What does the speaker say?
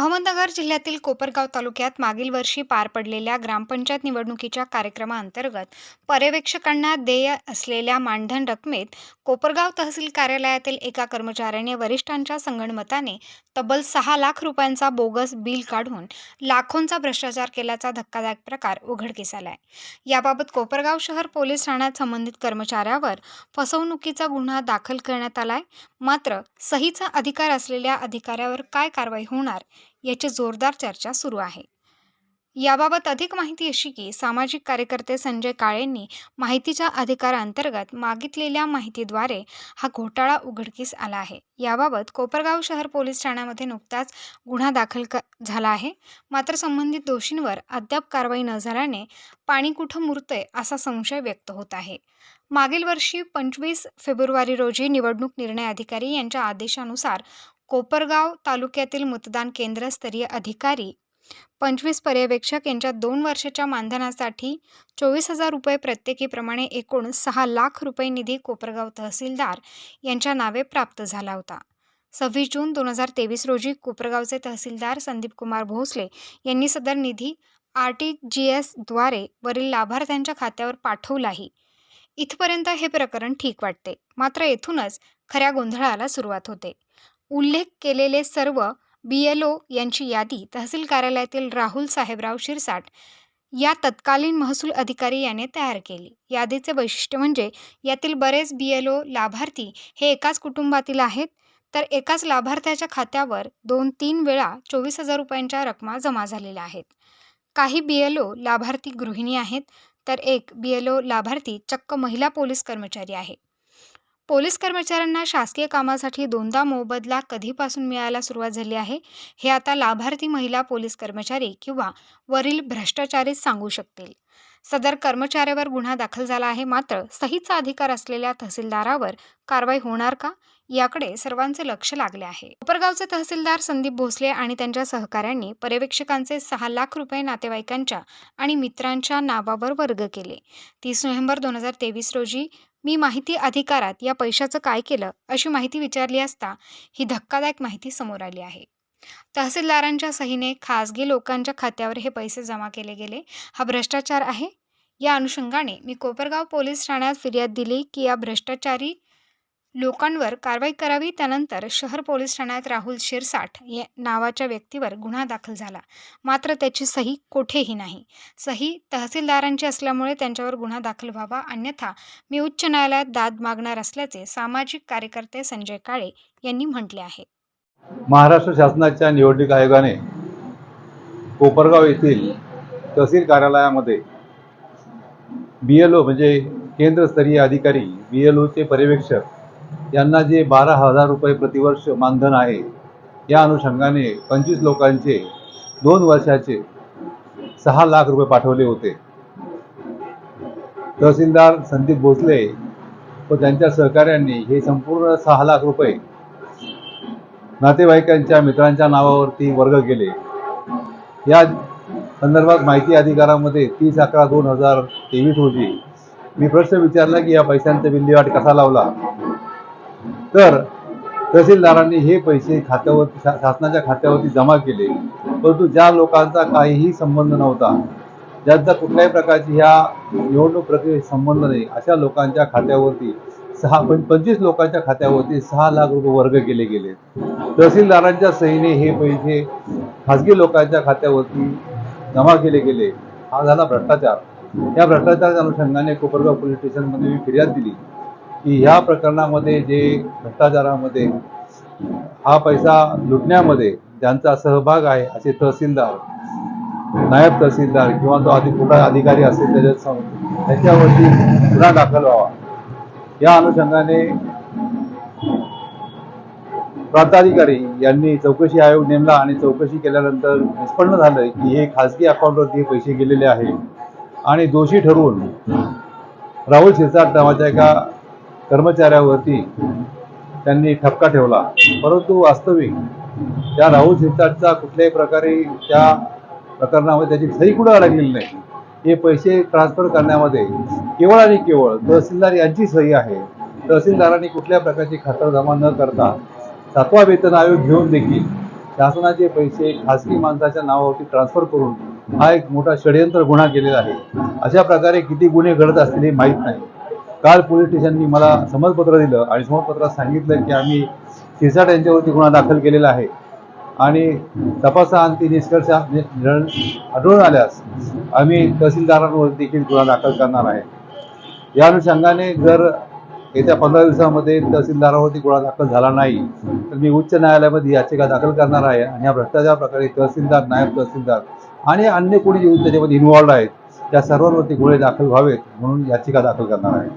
अहमदनगर जिल्ह्यातील कोपरगाव तालुक्यात मागील वर्षी पार पडलेल्या ग्रामपंचायत निवडणुकीच्या कार्यक्रमाअंतर्गत पर्यवेक्षकांना देय असलेल्या मानधन रकमेत कोपरगाव तहसील कार्यालयातील एका कर्मचाऱ्याने वरिष्ठांच्या संगणमताने तब्बल सहा लाख रुपयांचा बोगस बिल काढून लाखोंचा भ्रष्टाचार केल्याचा धक्कादायक प्रकार उघडकीस आलाय. याबाबत कोपरगाव शहर पोलीस ठाण्यात संबंधित कर्मचाऱ्यावर फसवणुकीचा गुन्हा दाखल करण्यात आलाय. मात्र सहीचा अधिकार असलेल्या अधिकाऱ्यावर काय कारवाई होणार याची जोरदार चर्चा सुरू आहे. याबाबत अधिक माहिती अशी की सामाजिक कार्यकर्ते संजय काळेंनी माहितीच्या अधिकारांतर्गत मागितलेल्या माहितीद्वारे हा घोटाळा उघडकीस आला आहे. याबाबत कोपरगाव शहर पोलीस ठाण्यामध्ये नुकताच गुन्हा दाखल क झाला आहे. मात्र संबंधित दोषींवर अद्याप कारवाई न झाल्याने पाणी कुठं मुरतंय असा संशय व्यक्त होत आहे. मागील वर्षी पंचवीस फेब्रुवारी रोजी निवडणूक निर्णय अधिकारी यांच्या आदेशानुसार कोपरगाव तालुक्यातील मतदान केंद्रस्तरीय अधिकारी पंचवीस पर्यवेक्षक यांच्या दोन वर्षाच्या मानधनासाठी चोवीस हजार रुपये प्रत्येकीप्रमाणे एकूण सहा लाख रुपये निधी कोपरगाव तहसीलदार यांच्या नावे प्राप्त झाला होता. सव्वीस जून दोन हजार तेवीस रोजी कोपरगावचे तहसीलदार संदीप कुमार भोसले यांनी सदर निधी आर टी जी एसद्वारे वरील लाभार्थ्यांच्या खात्यावर पाठवलाही. इथपर्यंत हे प्रकरण ठीक वाटते. मात्र येथूनच खऱ्या गोंधळाला सुरुवात होते. उल्लेख केलेले सर्व बी एल ओ यांची यादी तहसील कार्यालयातील राहुल साहेबराव शिरसाट या तत्कालीन महसूल अधिकारी याने तयार केली. यादीचे वैशिष्ट्य म्हणजे यातील बरेच बी एल ओ लाभार्थी हे एकाच कुटुंबातील आहेत तर एकाच लाभार्थ्याच्या खात्यावर दोन तीन वेळा चोवीस हजार रुपयांच्या रकमा जमा झालेल्या आहेत. काही बी एल ओ लाभार्थी गृहिणी आहेत तर एक बी एल ओ लाभार्थी चक्क महिला पोलीस कर्मचारी आहे. पोलीस कर्मचाऱ्यांना शासकीय कामासाठी दोनदा मोबदला कधीपासून मिळायला सुरुवात झाली आहे हे आता लाभार्थी महिला पोलीस कर्मचारी किंवा वरील भ्रष्टाचारीच सांगू शकतील. सदर कर्मचाऱ्यावर गुन्हा दाखल झाला आहे मात्र सहीचा अधिकार असलेल्या तहसीलदारावर कारवाई होणार का? याकडे सर्वांचे लक्ष लागले आहे. कोपरगावचे तहसीलदार संदीप भोसले आणि त्यांच्या सहकाऱ्यांनी पर्यवेक्षकांचे सहा लाख रुपये नातेवाईकांच्या आणि मित्रांच्या नावावर वर्ग केले. तीस नोव्हेंबर दोन हजार तेवीस रोजी मी माहिती अधिकारात या पैशाचं काय केलं अशी माहिती विचारली असता ही धक्कादायक माहिती समोर आली आहे. तहसीलदारांच्या सहीने खासगी लोकांच्या खात्यावर हे पैसे जमा केले गेले. हा भ्रष्टाचार आहे? या अनुषंगाने मी कोपरगाव पोलीस ठाण्यात फिर्याद दिली की या भ्रष्टाचारी लोकांवर कारवाई करावी त्यानंतर शहर पोलीस ठाण्यात राहुल शिरसाठ या नावाच्या व्यक्तीवर गुन्हा दाखल झाला. मात्र त्याची सही कोठेही नाही. सही तहसीलदारांची असल्यामुळे त्यांच्यावर गुन्हा दाखल व्हावा अन्यथा मी उच्च न्यायालयात दाद मागणार असल्याचे सामाजिक कार्यकर्ते संजय काळे यांनी म्हटले आहे. महाराष्ट्र शासनाच्या निवडणूक आयोगाने कोपरगाव येथील तहसील कार्यालयामध्ये बी एल ओ म्हणजे केंद्रस्तरीय अधिकारी बी एल ओचे पर्यवेक्षक यांना जे बारा हजार रुपये प्रतिवर्ष मानधन आहे या अनुषंगाने पंचवीस लोकांचे दोन वर्षाचे सहा लाख रुपये पाठवले होते. तहसीलदार संदीप भोसले व त्यांच्या सहकाऱ्यांनी हे संपूर्ण सहा लाख रुपये नातेवाईकांच्या मित्रांच्या नावावरती वर्ग केले. या संदर्भात माहिती अधिकारामध्ये तीस अकरा दोन हजार तेवीस रोजी मी प्रश्न विचारला की या पैशांचा विल्हेवाट कसा लावला? तर तहसीलदारांनी हे पैसे खात्यावरती शासनाच्या खात्यावरती जमा केले. परंतु ज्या लोकांचा काहीही संबंध नव्हता ज्यांचा कुठल्याही प्रकारची ह्या निवडणूक प्रक्रियेशी संबंध नाही अशा लोकांच्या खात्यावरती सहा पं पंचवीस लोकांच्या खात्यावरती सहा लाख रुपये वर्ग केले गेले. तहसीलदारांच्या सहीने हे पैसे खाजगी लोकांच्या खात्यावरती जमा केले गेले. हा झाला भ्रष्टाचार. या भ्रष्टाचाराच्या अनुषंगाने कोपरगाव पोलीस स्टेशनमध्ये मी फिर्याद दिली. की ह्या प्रकरणामध्ये जे भ्रष्टाचारामध्ये हा पैसा लुटण्यामध्ये ज्यांचा सहभाग आहे असे तहसीलदार नायब तहसीलदार किंवा तो अधिक कुठला अधिकारी असेल त्याच्या त्याच्यावरती गुन्हा दाखल व्हावा. या अनुषंगाने प्रांताधिकारी यांनी चौकशी आयोग नेमला आणि चौकशी केल्यानंतर निष्पन्न झालं की हे खाजगी अकाउंटवरती पैसे गेलेले आहे आणि दोषी ठरवून राहुल शिरसाट नावाच्या एका कर्मचाऱ्यावरती त्यांनी ठपका ठेवला. परंतु वास्तविक त्या राहुल शिरसाटचा कुठल्याही प्रकारे त्या प्रकरणामध्ये त्याची सही कुठं अडकलेली नाही. हे पैसे ट्रान्सफर करण्यामध्ये केवळ आणि केवळ तहसीलदार यांची सही आहे. तहसीलदारांनी कुठल्या प्रकारची खातरजमा न करता सातवा वेतन आयोग घेऊन देखील शासनाचे पैसे खासगी माणसाच्या नावावरती ट्रान्सफर करून हा एक मोठा षडयंत्र गुन्हा केलेला आहे. अशा प्रकारे किती गुन्हे घडत असतील हे माहीत नाही. काल पोलीस स्टेशननी मला समजपत्र दिलं आणि समजपत्रात सांगितलं की आम्ही शिरसाट यांच्यावरती गुन्हा दाखल केलेला आहे. आणि तपासाअंती निष्कर्ष आढळून आल्यास आम्ही तहसीलदारांवर देखील गुन्हा दाखल करणार आहे. या अनुषंगाने जर येत्या पंधरा दिवसामध्ये तहसीलदारावरती गुन्हा दाखल झाला नाही तर मी उच्च न्यायालयामध्ये याचिका दाखल करणार आहे आणि या भ्रष्टाचार प्रकारे तहसीलदार नायब तहसीलदार आणि अन्य कोणी जे त्याच्यामध्ये इन्व्हॉल्ड आहेत त्या सर्वांवरती गुन्हे दाखल व्हावेत म्हणून याचिका दाखल करणार आहे.